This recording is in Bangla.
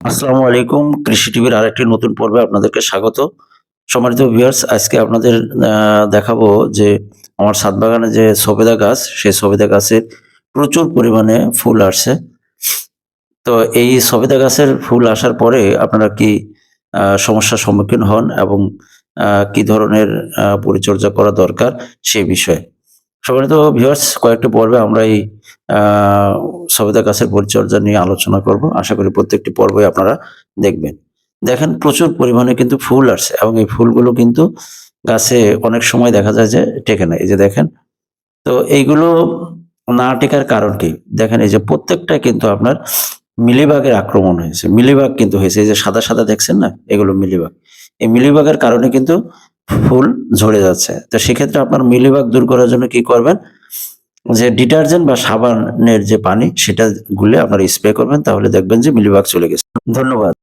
আসসালামু আলাইকুম। কৃষি টিভির আরেকটি নতুন পর্বে আপনাদেরকে স্বাগত। সম্মানিত ভিউয়ার্স আজকে আপনাদের দেখাবো যে আমার ছাদ বাগানে যে সবেদা গাছ, সেই সবেদা গাছের প্রচুর পরিমাণে ফুল আসছে। তো এই সবেদা গাছের ফুল আসার পরে আপনারা কি সমস্যার সম্মুখীন হন এবং কি ধরনের পরিচর্যা করা দরকার সেই বিষয়ে। সম্মানিত ভিউয়ার্স কয়েকটি পর্বে আমরা এই সবেদা গাছের পরিচর্যা নিয়ে আলোচনা করব। আশা করি প্রত্যেকটি পর্বে আপনারা দেখবেন। দেখেন, প্রচুর পরিমাণে কিন্তু ফুল আসছে এবং এই ফুলগুলো কিন্তু গাছে অনেক সময় দেখা যায় যে টেকে না। এই যে দেখেন, তো এইগুলো না টেকার কারণ কি? দেখেন, এই যে প্রত্যেকটা কিন্তু আপনার মিলিবাগের আক্রমণ হয়েছে। মিলিবাগ কিন্তু হয়েছে। এই যে সাদা সাদা দেখছেন না? এগুলো মিলিবাগ। এই মিলিবাগের কারণে কিন্তু ফুল ঝরে যাচ্ছে। তো সেক্ষেত্রে আপনার মিলিবাগ দূর করার জন্য কি করবেন? যে ডিটারজেন্ট বা সাবানের যে পানি, সেটা গুলে আপনারা স্প্রে করবেন, তাহলে দেখবেন যে মিলিবাগ চলে গেছে। ধন্যবাদ।